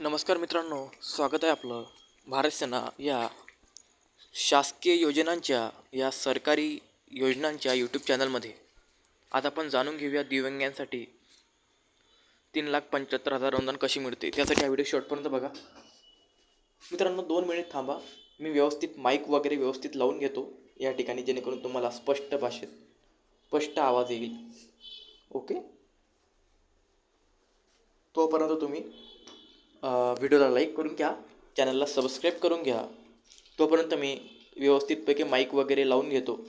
नमस्कार मित्रांनो स्वागत आहे आपलं. भारत सेना या शासकीय योजनांच्या या सरकारी योजनांच्या यूट्यूब चॅनलमध्ये आज आपण जाणून घेऊया दिव्यांगांसाठी तीन लाख पंच्याहत्तर हजार अनुदान कशी मिळते त्यासाठी हा व्हिडिओ शॉर्टपर्यंत बघा. मित्रांनो दोन मिनिट थांबा. मी व्यवस्थित माईक वगैरे व्यवस्थित लावून घेतो. या ठिकाणी जेणेकरून तुम्हाला स्पष्ट भाषेत स्पष्ट आवाज येईल. ओके तोपर्यंत तुम्ही व्हिडिओला लाईक करून घ्या. चॅनलला सबस्क्राईब करून घ्या. तोपर्यंत मी व्यवस्थितपैकी माईक वगैरे लावून घेतो.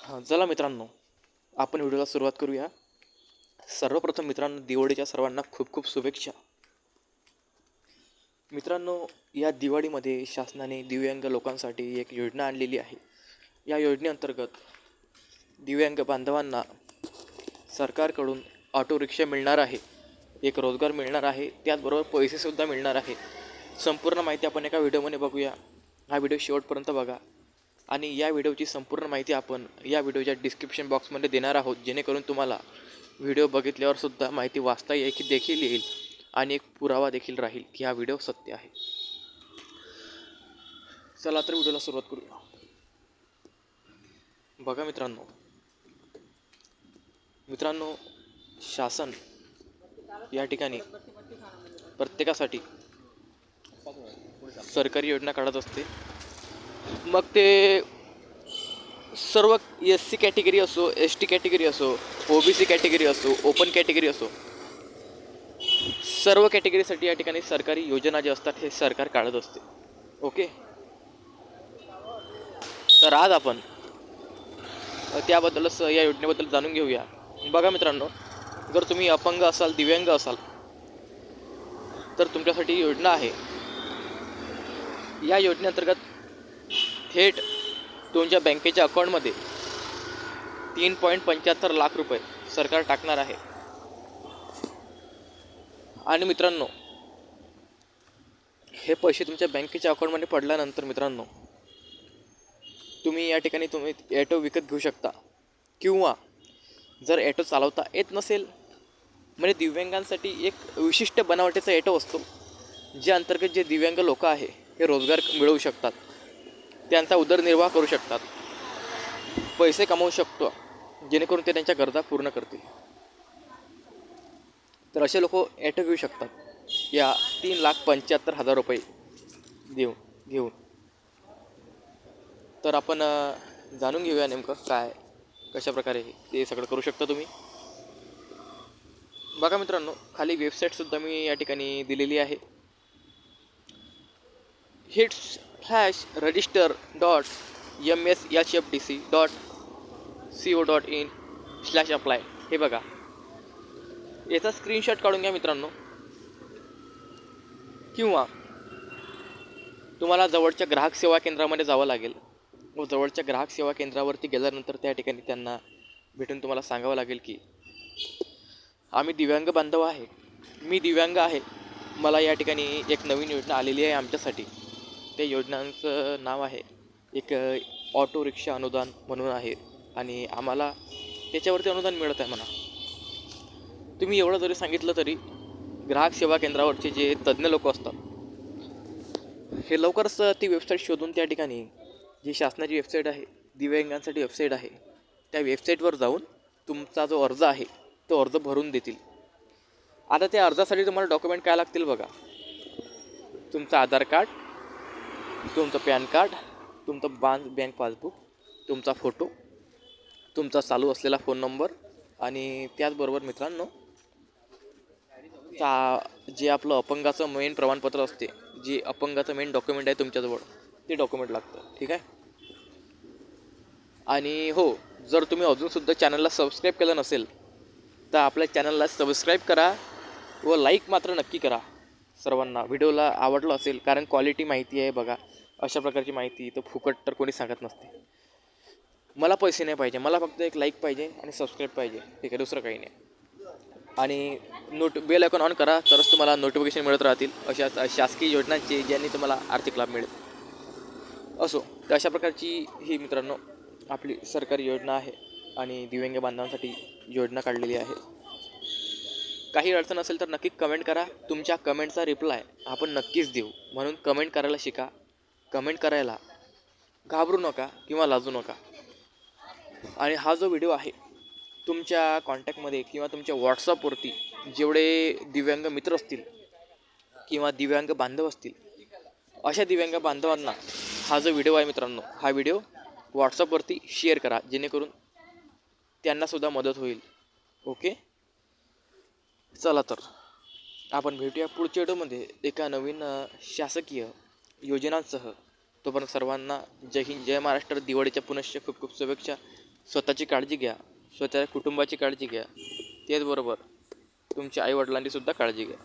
हां चला मित्रांनो आपण व्हिडिओला सुरुवात करूया. सर्वप्रथम मित्रांनो दिवाळीच्या सर्वांना खूप खूप शुभेच्छा. मित्रांनो या दिवाळीमध्ये शासनाने दिव्यांग लोकांसाठी एक योजना आणलेली आहे. या योजनेअंतर्गत दिव्यांग बांधवांना सरकारकडून ऑटो रिक्षा मिळणार आहे. एक रोजगार मिळणार आहे. त्याचबरोबर पैसेसुद्धा मिळणार आहे. संपूर्ण माहिती आपण एका व्हिडिओमध्ये बघूया. हा व्हिडिओ शेवटपर्यंत बघा. आणि या व्हिडिओची संपूर्ण माहिती आपण या व्हिडिओच्या डिस्क्रिप्शन बॉक्समध्ये देणार आहोत जेणेकरून तुम्हाला व्हिडिओ बघितल्यावरसुद्धा माहिती वाचता येईल देखील येईल आणि एक पुरावा देखील राहील की हा व्हिडिओ सत्य आहे. चला तर व्हिडिओला सुरुवात करूया. बघा मित्रांनो. मित्रांनो शासन या ठिकाणी प्रत्येकासाठी सरकारी योजना काढत असते. मग ते सर्व एस सी कॅटेगरी असो एस टी कॅटेगरी असो ओ बी सी कॅटेगरी असो ओपन कॅटेगरी असो सर्व कॅटेगरीसाठी या ठिकाणी सरकारी योजना ज्या असतात हे सरकार काढत असते. ओके? तर आज आपण त्याबद्दलच या योजनेबद्दल जाणून घेऊया. बघा मित्रांनो जर तुम्ही अपंग असाल दिव्यांग असाल तर तुमच्यासाठी योजना आहे. या योजनेअंतर्गत थेट तुमच्या बँकेच्या अकाउंटमध्ये तीन पॉईंट पंच्याहत्तर लाख रुपये सरकार टाकणार आहे. आणि मित्रांनो हे पैसे तुमच्या बँकेच्या अकाउंटमध्ये पडल्यानंतर मित्रांनो तुम्ही या ठिकाणी तुम्ही ॲटो विकत घेऊ शकता. किंवा जर ॲटो चालवता येत नसेल म्हणजे दिव्यांगांसाठी एक विशिष्ट बनावटीचा ॲटो असतो जे अंतर्गत जे दिव्यांग लोक आहे हे रोजगार मिळवू शकतात. त्यांचा उदरनिर्वाह करू शकतात. पैसे कमवू शकतो जेणेकरून ते त्यांच्या गरजा पूर्ण करतील. तर असे लोक ॲटक घेऊ शकतात. या तीन लाख पंच्याहत्तर हजार रुपये देऊन घेऊन. तर आपण जाणून घेऊया नेमकं काय कशा प्रकारे ते सगळं करू शकता तुम्ही. बघा मित्रांनो खाली वेबसाईटसुद्धा मी या ठिकाणी दिलेली आहे. Hits flash register dot M S H F D C dot C O dot in slash apply हे बघा. याचा स्क्रीनशॉट काढून घ्या मित्रांनो. किंवा तुम्हाला जवळच्या ग्राहक सेवा केंद्रामध्ये जावं लागेल. व जवळच्या ग्राहक सेवा केंद्रावरती गेल्यानंतर त्या ठिकाणी त्यांना भेटून तुम्हाला सांगावं लागेल की आम्ही दिव्यांग बांधव आहे. मी दिव्यांग आहे. मला या ठिकाणी एक नवीन योजना आलेली आहे आमच्यासाठी. त्या योजनांचं नाव आहे. एक ऑटो रिक्षा अनुदान म्हणून आहे आणि आम्हाला त्याच्यावरती अनुदान मिळत आहे म्हणा. तुम्ही एवढं जरी सांगितलं तरी ग्राहक सेवा केंद्रावरचे जे तज्ज्ञ लोक असतात हे लवकरच ती वेबसाईट शोधून त्या ठिकाणी जी शासनाची वेबसाईट आहे दिव्यांगांसाठी वेबसाईट आहे त्या वेबसाईटवर जाऊन तुमचा जो अर्ज आहे तो अर्ज भरून देतील. आता त्या अर्जासाठी तुम्हाला डॉक्युमेंट काय लागतील बघा. तुमचं आधार कार्ड तुमचं पॅन कार्ड तुमचं बांध बँक पासबुक तुमचा फोटो तुमचा चालू असलेला फोन नंबर आणि त्याचबरोबर मित्रांनो चा जे आपलं अपंगाचं मेन प्रमाणपत्र असते जे अपंगाचं मेन डॉक्युमेंट आहे तुमच्याजवळ ते डॉक्युमेंट लागतं ठीक आहे? आणि हो जर तुम्ही अजूनसुद्धा चॅनलला सबस्क्राईब केलं नसेल तर आपल्या चॅनलला सबस्क्राईब करा व लाईक मात्र नक्की करा सर्वांना. व्हिडिओला आवडलं असेल कारण क्वालिटी माहिती आहे बघा. अशा प्रकारची माहिती तर फुकट तर कोणी सांगत नसते. मला पैसे नाही पाहिजे मला फक्त एक लाईक पाहिजे आणि सबस्क्राईब पाहिजे ठीक आहे दुसरं काही नाही. आणि नोट बेल आयकॉन ऑन करा तरच तुम्हाला नोटिफिकेशन मिळत राहतील अशा शासकीय योजनांचे ज्यांनी तुम्हाला आर्थिक लाभ मिळेल. असो तर अशा प्रकारची ही मित्रांनो आपली सरकारी योजना आहे आणि दिव्यांग बांधवांसाठी योजना काढलेली आहे. काही अडचण असेल तर नक्की कमेंट करा. तुमच्या कमेंटचा रिप्लाय आपण नक्कीच देऊ. म्हणून कमेंट करायला शिका. कमेंट करायला घाबरू नका किंवा लाजू नका. आणि हा जो व्हिडिओ आहे तुमच्या कॉन्टॅक्टमध्ये किंवा तुमच्या व्हॉट्सअपवरती जेवढे दिव्यांग मित्र असतील किंवा दिव्यांग बांधव असतील अशा दिव्यांग बांधवांना हा जो व्हिडिओ आहे मित्रांनो हा व्हिडिओ व्हॉट्सअपवरती शेअर करा जेणेकरून त्यांनासुद्धा मदत होईल. ओके? चला तर आपण भेटूया पुढच्या व्हिडिओमध्ये. एका नवीन शासकीय योजनांसह तोपर्यंत सर्वांना जय हिंद जय महाराष्ट्र. दिवाळीच्या पुनश्च खूप खूप शुभेच्छा. स्वतःची काळजी घ्या. स्वतःच्या कुटुंबाची काळजी घ्या. त्याचबरोबर तुमच्या आईवडिलांची सुद्धा काळजी घ्या.